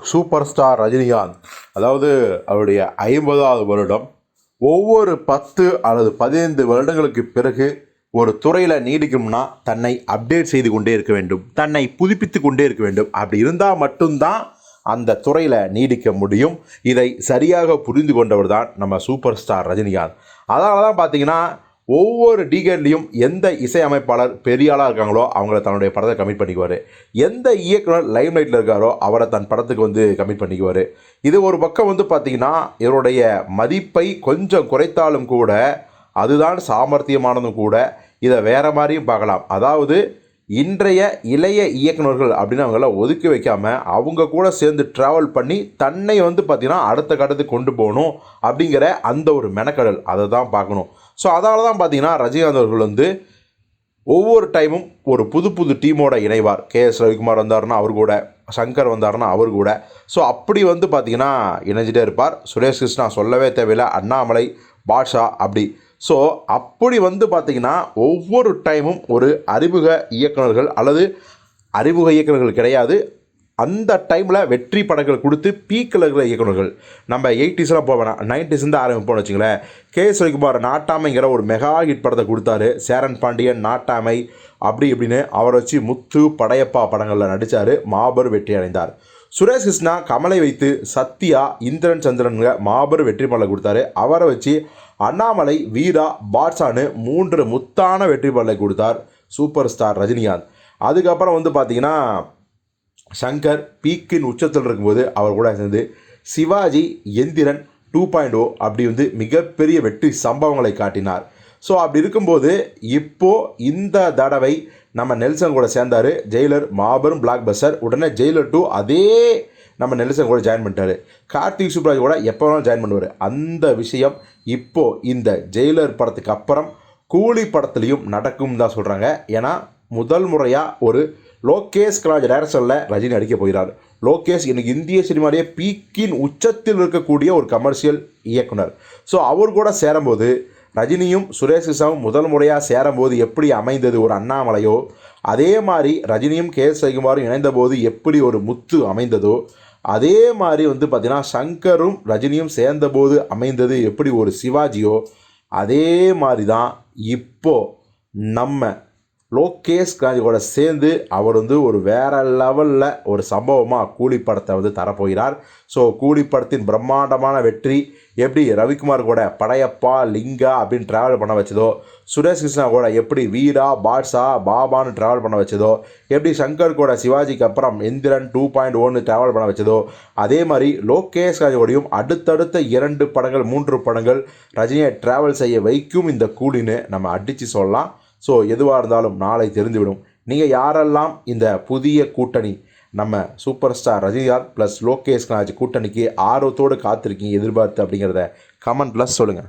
Super star Rajinikanth. அதாவது அவருடைய ஐம்பதாவது வருடம். ஒவ்வொரு பத்து அல்லது பதினைந்து வருடங்களுக்கு பிறகு ஒரு துறையில் நீடிக்கணும்னா தன்னை அப்டேட் செய்து கொண்டே இருக்க வேண்டும். தன்னை புதுப்பித்து கொண்டே இருக்க வேண்டும். அப்படி இருந்தால் மட்டும்தான் அந்த துறையில் நீடிக்க முடியும். இதை சரியாக புரிந்து கொண்டவர் தான் நம்ம சூப்பர் ஸ்டார் ரஜினிகாந்த். அதனால தான் பார்த்தீங்கன்னா ஒவ்வொரு டிகேட்லேயும் எந்த இசையமைப்பாளர் பெரிய ஆளாக இருக்காங்களோ அவங்கள தன்னுடைய படத்தை கமிட் பண்ணிக்குவார். எந்த இயக்குனர் லைம் லைட்டில் இருக்காரோ அவரை தன் படத்துக்கு வந்து கமிட் பண்ணிக்குவார். இது ஒரு பக்கம் வந்து பார்த்திங்கன்னா இவருடைய மதிப்பை கொஞ்சம் குறைத்தாலும் கூட அதுதான் சாமர்த்தியமானதும் கூட இதை வேறு மாதிரியும் பார்க்கலாம். அதாவது இன்றைய இளைய இயக்குனர்கள் அப்படின்னு அவங்கள ஒதுக்கி வைக்காமல் அவங்க கூட சேர்ந்து ட்ராவல் பண்ணி தன்னை வந்து பார்த்திங்கன்னா அடுத்த கட்டத்துக்கு கொண்டு போகணும் அப்படிங்கிற அந்த ஒரு மெனக்கடல். அதை தான் பார்க்கணும். ஸோ அதால் தான் பார்த்தீங்கன்னா ரஜினிகாந்த் அவர்கள் வந்து ஒவ்வொரு டைமும் ஒரு புது புது டீமோட இணைவார். கே எஸ் ரவிக்குமார் வந்தாருன்னா அவர் கூட சங்கர் வந்தாருன்னா அவர் கூட. ஸோ அப்படி வந்து பார்த்திங்கன்னா இணைஞ்சிட்டே இருப்பார். சுரேஷ் கிருஷ்ணா சொல்லவே தேவையில்லை. அண்ணாமலை பாஷா அப்படி. ஸோ அப்படி வந்து பார்த்திங்கன்னா ஒவ்வொரு டைமும் ஒரு அறிமுக இயக்குனர்கள் அல்லது அறிமுக இயக்குனர்கள் கிடையாது. அந்த டைமில் வெற்றி படங்கள் கொடுத்து பீக்கில் இருக்கிற இயக்குனர்கள் நம்ம எயிட்டிஸ்லாம் போக வேணாம். நைன்டிஸ்லேருந்து ஆரம்பிப்போம்னு வச்சுங்களேன். கே. எஸ் நாட்டாமைங்கிற ஒரு மெகா ஹிட் படத்தை கொடுத்தாரு. சேரன் பாண்டியன் நாட்டாமை அப்படி இப்படின்னு அவரை வச்சு முத்து படையப்பா படங்களில் நடித்தார் மாபெரும் வெற்றி அடைந்தார். சுரேஷ் கிருஷ்ணா கமலை வைத்து சத்யா இந்திரன் சந்திரனுங்க மாபெரும் வெற்றி படம் கொடுத்தாரு. அவரை வச்சு அண்ணாமலை வீரா பாட்ஸான்னு மூன்று முத்தான வெற்றி படலை கொடுத்தார் சூப்பர் ஸ்டார் ரஜினிகாந்த். அதுக்கப்புறம் வந்து பார்த்தீங்கன்னா சங்கர் பீக்கின் உச்சத்தில் இருக்கும்போது அவர் கூட சேர்ந்து Sivaji Enthiran two point O அப்படி வந்து மிகப்பெரிய வெற்றி சம்பவங்களை காட்டினார். ஸோ அப்படி இருக்கும்போது இப்போது இந்த தடவை நம்ம நெல்சன் கூட சேர்ந்தார். ஜெயிலர் மாபெரும் பிளாக் பஸ்டர் உடனே ஜெயிலர் டூ அதே நம்ம நெல்சன் கூட ஜாயின் பண்ணிட்டாரு. கார்த்திக் சுப்ராஜ் கூட எப்போ வேணாலும் ஜாயின் பண்ணுவார். அந்த விஷயம் இப்போது இந்த ஜெயிலர் படத்துக்கு அப்புறம் கூலி படத்துலையும் நடக்கும் தான் சொல்கிறாங்க ஏன்னா முதல் முறையாக ஒரு லோகேஷ் கலாஜ் டைரக்ஷனில் ரஜினி அடிக்க போகிறார். லோகேஷ் இன்னைக்கு இந்திய சினிமாலேயே பீக்கின் உச்சத்தில் இருக்கக்கூடிய ஒரு கமர்ஷியல் இயக்குனர். ஸோ அவர் கூட சேரும்போது ரஜினியும் சுரேஷ் கிருஷ்ணாவும் முதல் முறையாக சேரும்போது எப்படி அமைந்தது ஒரு அண்ணாமலையோ அதே மாதிரி ரஜினியும் கே எஸ் ரவிக்குமாரும் இணைந்தபோது எப்படி ஒரு முத்து அமைந்ததோ அதே மாதிரி வந்து பார்த்திங்கன்னா சங்கரும் ரஜினியும் சேர்ந்தபோது அமைந்தது எப்படி ஒரு சிவாஜியோ அதே மாதிரி தான் இப்போது நம்ம லோகேஷ் கூட சேர்ந்து அவர் வந்து ஒரு வேற லெவலில் ஒரு சம்பவமாக கூலி படத்தை வந்து தரப்போகிறார். ஸோ கூலி படத்தின் பிரம்மாண்டமான வெற்றி எப்படி ரவிக்குமார் கூட படையப்பா லிங்கா அப்படின்னு ட்ராவல் பண்ண வச்சதோ சுரேஷ் கிருஷ்ணா கூட எப்படி வீரா பாட்ஷா பாபான்னு ட்ராவல் பண்ண வச்சதோ எப்படி சங்கர் கூட சிவாஜிக்கு அப்புறம் இந்திரன் டூ பாயிண்ட் ஒன்று ட்ராவல் பண்ண வச்சதோ அதே மாதிரி லோகேஷ் ராஜோடையும் அடுத்தடுத்த இரண்டு படங்கள் மூன்று படங்கள் ரஜினியை ட்ராவல் செய்ய வைக்கும் இந்த கூலின்னு நம்ம அடித்து சொல்லலாம். ஸோ எதுவாக இருந்தாலும் நாளை தெரிந்துவிடும். நீங்கள் யாரெல்லாம் இந்த புதிய கூட்டணி நம்ம super star Rajinikanth plus Lokesh ganache கூட்டணிக்கு ஆர்வத்தோடு காத்திருக்கீங்க எதிர்பார்த்து அப்படிங்கிறத கமெண்ட் ப்ளஸ் சொல்லுங்கள்